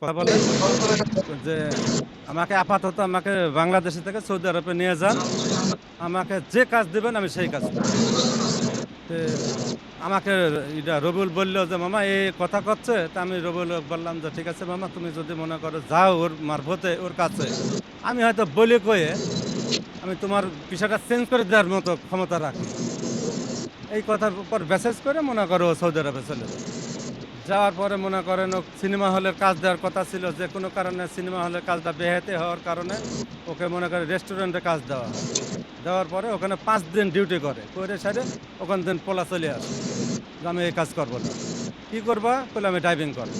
কথা বলেন যে আমাকে আপাতত আমাকে বাংলাদেশ থেকে সৌদি আরবে নিয়ে যান। আমাকে যে কাজ দেবেন আমি সেই কাজ আমাকে এটা রবুল বলল যে, মামা, এই কথা করছে? তা আমি রবুল বললাম যে, ঠিক আছে মামা, তুমি যদি মনে করো যাও ওর মারফতে, ওর কাছে। আমি হয়তো বলে কয়ে আমি তোমার বিষয়টা চেঞ্জ করে দেওয়ার মতো ক্ষমতা রাখি। এই কথার উপর মেসেজ করে মনে করো সৌদি আরবে চলে যাওয়ার পরে মনে করেন সিনেমা হলের কাজ দেওয়ার কথা ছিল, যে কোনো কারণে সিনেমা হলের কাজটা বেহেতে হওয়ার কারণে ওকে মনে করে রেস্টুরেন্টে কাজ দেওয়া। দেওয়ার পরে ওখানে পাঁচ দিন ডিউটি করে করে সাইডে ওখান দিন পোলা চলে আসে আমি এই কাজ করব না। কী করবা? বলে আমি ড্রাইভিং করব।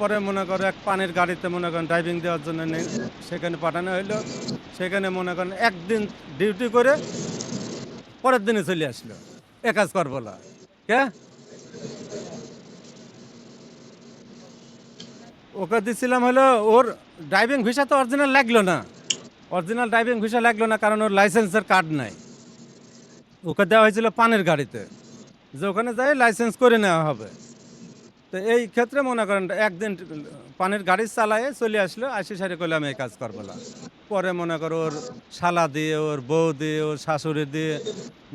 পরে মনে করো এক পানির গাড়িতে মনে করেন ড্রাইভিং দেওয়ার জন্য নেই সেখানে পাঠানো হইল। সেখানে মনে করেন একদিন ডিউটি করে পরের দিনে চলে আসলো। এ কাজ করব না। কে? ওকে দিছিলাম হলো ওর ড্রাইভিং ভিসা তো অরিজিনাল লাগল না। অরিজিনাল ড্রাইভিং ভিসা লাগল না কারণ ওর লাইসেন্সের কার্ড নাই। ওকে দেওয়া হয়েছিল পানের গাড়িতে। যে ওখানে যাই লাইসেন্স করে নেওয়া হবে। তো এই ক্ষেত্রে মনে করেন একদিন পানের গাড়ি চালায়ে চলে আসলো, আসি সারি করলে আমি এই কাজ করব না। পরে মনে করো ওর শালা দিয়ে, ওর বউ দিয়ে, ওর শাশুড়ি দিয়ে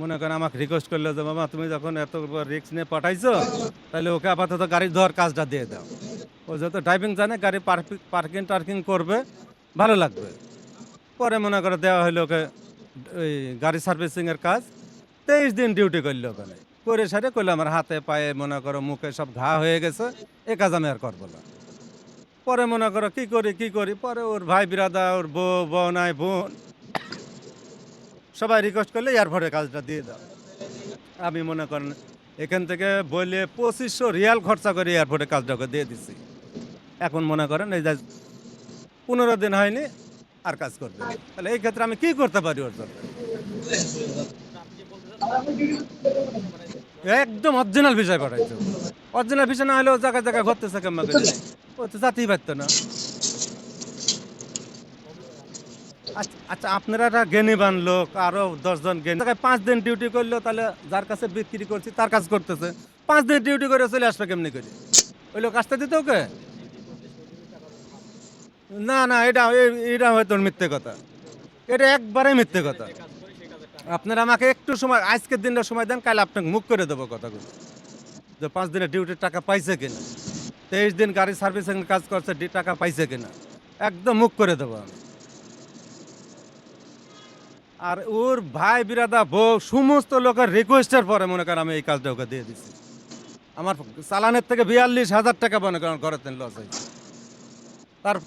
মনে করেন আমাকে রিকোয়েস্ট করল যে, মামা, তুমি যখন এত রিক্স নিয়ে পাঠাইছো, তাহলে ওকে আপাতত গাড়ি ধোয়ার কাজটা দিয়ে দাও। ও যত ড্রাইভিং জানে, গাড়ি পার্কিং টার্কিং করবে, ভালো লাগবে। পরে মনে করে দেওয়া হলো ওকে, ওই গাড়ি সার্ভিসিংয়ের কাজ। তেইশ দিন ডিউটি করল ওখানে। করে সারে করলে আমার হাতে, পায়ে, মনে করো মুখে সব ঘা হয়ে গেছে, এ কাজ আমি আর করব না। পরে মনে করো, কি করি কি করি? পরে ওর ভাই, বিরাদা, ওর বউ বউ নাই বোন, সবাই রিকোয়েস্ট করলে এয়ারপোর্টে কাজটা দিয়ে দাও। আমি মনে করেন, এখান থেকে বলে পঁচিশশো রিয়াল খরচা করে এয়ারপোর্টে কাজটাকে দিয়ে দিছি। এখন মনে করেন এই যে পনেরো দিন হয়নি আর কাজ করবে। তাহলে এই ক্ষেত্রে আমি কি করতে পারি ওর জন্য? একদম অরিজিনাল বিষয় পাঠাইছে। অরিজিনাল বিষয় না হলেও জায়গায় জায়গায় ঘুরতেছে কেমন ও তো যাতেই পারতো না। আচ্ছা- আচ্ছা আপনারা একটা জ্ঞানীবান লোক, আরও দশজন জ্ঞানী। জায়গায় পাঁচ দিন ডিউটি করল, তাহলে যার কাছে বিক্রি করছি, তার কাজ করতেছে। পাঁচ দিন ডিউটি করে চলে আসবে কেমনি করে? ওই লোক আসতে দিতে ওকে? না না, এটা এটা হয়তো মিথ্যে কথা। এটা একবারে মিথ্যে কথা। আপনারা আমাকে একটু সময়, আজকের দিনটা সময় দেন, কাল আপনাকে মুখ করে দেবো কথাগুলো। যে পাঁচ দিনের ডিউটির টাকা পাইছে কিনা। তেইশ দিন গাড়ি সার্ভিসিং কাজ করছে টাকা পাইছে কিনা। একদম মুখ করে দেবো আমি। আর ওর ভাই, বিরাদা, বউ, সমস্ত লোকের রিকোয়েস্টের পরে মনে করেন আমি এই কাজটা ওকে দিয়ে দিছি। আমার চালানের থেকে বিয়াল্লিশ হাজার টাকা মনে করেন ঘরের লস হয়েছে। তার